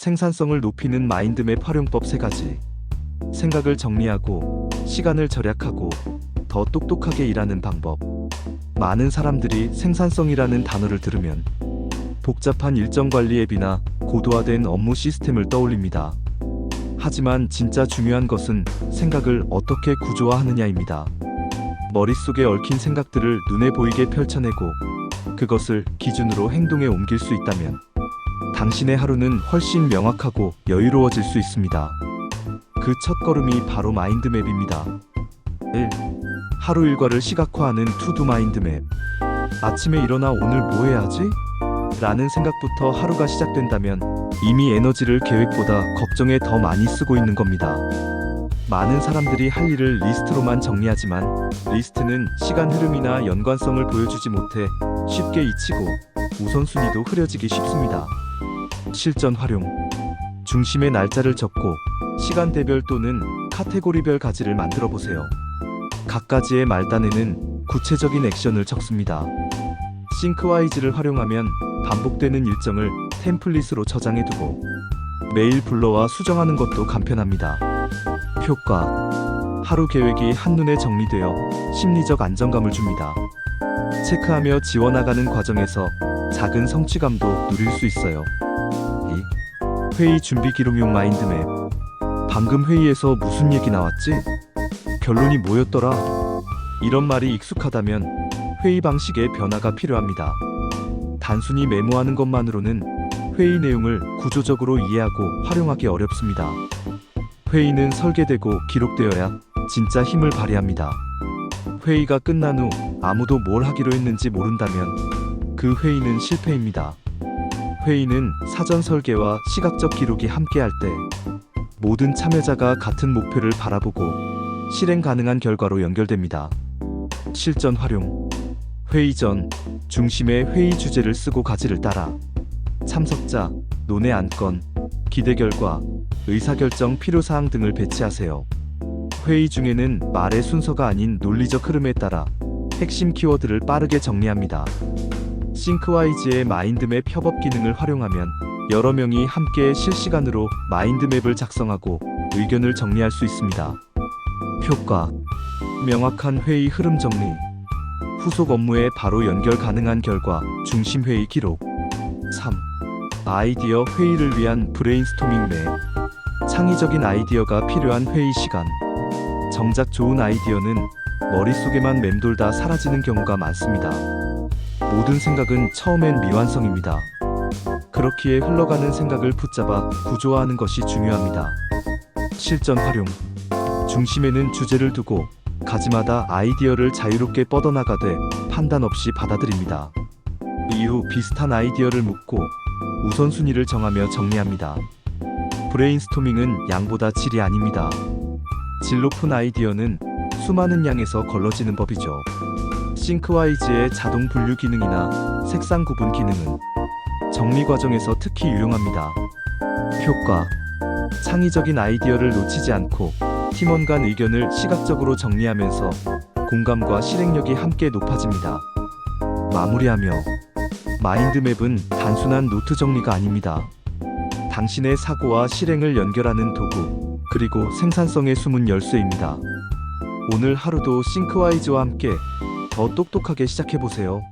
생산성을 높이는 마인드맵 활용법 3가지. 생각을 정리하고 시간을 절약하고 더 똑똑하게 일하는 방법. 많은 사람들이 생산성이라는 단어를 들으면 복잡한 일정 관리 앱이나 고도화된 업무 시스템을 떠올립니다. 하지만 진짜 중요한 것은 생각을 어떻게 구조화하느냐입니다. 머릿속에 얽힌 생각들을 눈에 보이게 펼쳐내고 그것을 기준으로 행동에 옮길 수 있다면 당신의 하루는 훨씬 명확하고 여유로워질 수 있습니다. 그 첫걸음이 바로 마인드맵입니다. 1. 하루 일과를 시각화하는 투두 마인드맵. 아침에 일어나 오늘 뭐 해야 하지? 라는 생각부터 하루가 시작된다면 이미 에너지를 계획보다 걱정에 더 많이 쓰고 있는 겁니다. 많은 사람들이 할 일을 리스트로만 정리하지만 리스트는 시간 흐름이나 연관성을 보여주지 못해 쉽게 잊히고 우선순위도 흐려지기 쉽습니다. 실전 활용. 중심의 날짜를 적고 시간대별 또는 카테고리별 가지를 만들어 보세요. 각 가지의 말단에는 구체적인 액션을 적습니다. 싱크와이즈를 활용하면 반복되는 일정을 템플릿으로 저장해 두고 매일 불러와 수정하는 것도 간편합니다. 효과 하루 계획이 한눈에 정리되어 심리적 안정감을 줍니다. 체크하며 지워나가는 과정에서 작은 성취감도 누릴 수 있어요. 2. 회의 준비 기록용 마인드맵 방금 회의에서 무슨 얘기 나왔지? 결론이 뭐였더라? 이런 말이 익숙하다면 회의 방식의 변화가 필요합니다. 단순히 메모하는 것만으로는 회의 내용을 구조적으로 이해하고 활용하기 어렵습니다. 회의는 설계되고 기록되어야 진짜 힘을 발휘합니다. 회의가 끝난 후 아무도 뭘 하기로 했는지 모른다면 그 회의는 실패입니다. 회의는 사전 설계와 시각적 기록이 함께할 때 모든 참여자가 같은 목표를 바라보고 실행 가능한 결과로 연결됩니다. 실전 활용 회의 전 중심의 회의 주제를 쓰고 가지를 따라 참석자, 논의 안건, 기대 결과, 의사결정 필요사항 등을 배치하세요. 회의 중에는 말의 순서가 아닌 논리적 흐름에 따라 핵심 키워드를 빠르게 정리합니다. 싱크와이즈의 마인드맵 협업 기능을 활용하면 여러 명이 함께 실시간으로 마인드맵을 작성하고 의견을 정리할 수 있습니다. 효과 명확한 회의 흐름 정리 후속 업무에 바로 연결 가능한 결과 중심 회의 기록 3. 아이디어 회의를 위한 브레인스토밍 맵 창의적인 아이디어가 필요한 회의 시간 정작 좋은 아이디어는 머릿속에만 맴돌다 사라지는 경우가 많습니다. 모든 생각은 처음엔 미완성입니다. 그렇기에 흘러가는 생각을 붙잡아 구조화하는 것이 중요합니다. 실전 활용 중심에는 주제를 두고 가지마다 아이디어를 자유롭게 뻗어나가되 판단 없이 받아들입니다. 이후 비슷한 아이디어를 묻고 우선순위를 정하며 정리합니다. 브레인스토밍은 양보다 질이 아닙니다. 질 높은 아이디어는 수많은 양에서 걸러지는 법이죠. 싱크와이즈의 자동 분류 기능이나 색상 구분 기능은 정리 과정에서 특히 유용합니다. 효과 창의적인 아이디어를 놓치지 않고 팀원 간 의견을 시각적으로 정리하면서 공감과 실행력이 함께 높아집니다. 마무리하며 마인드맵은 단순한 노트 정리가 아닙니다. 당신의 사고와 실행을 연결하는 도구, 그리고 생산성의 숨은 열쇠입니다. 오늘 하루도 싱크와이즈와 함께 더 똑똑하게 시작해보세요.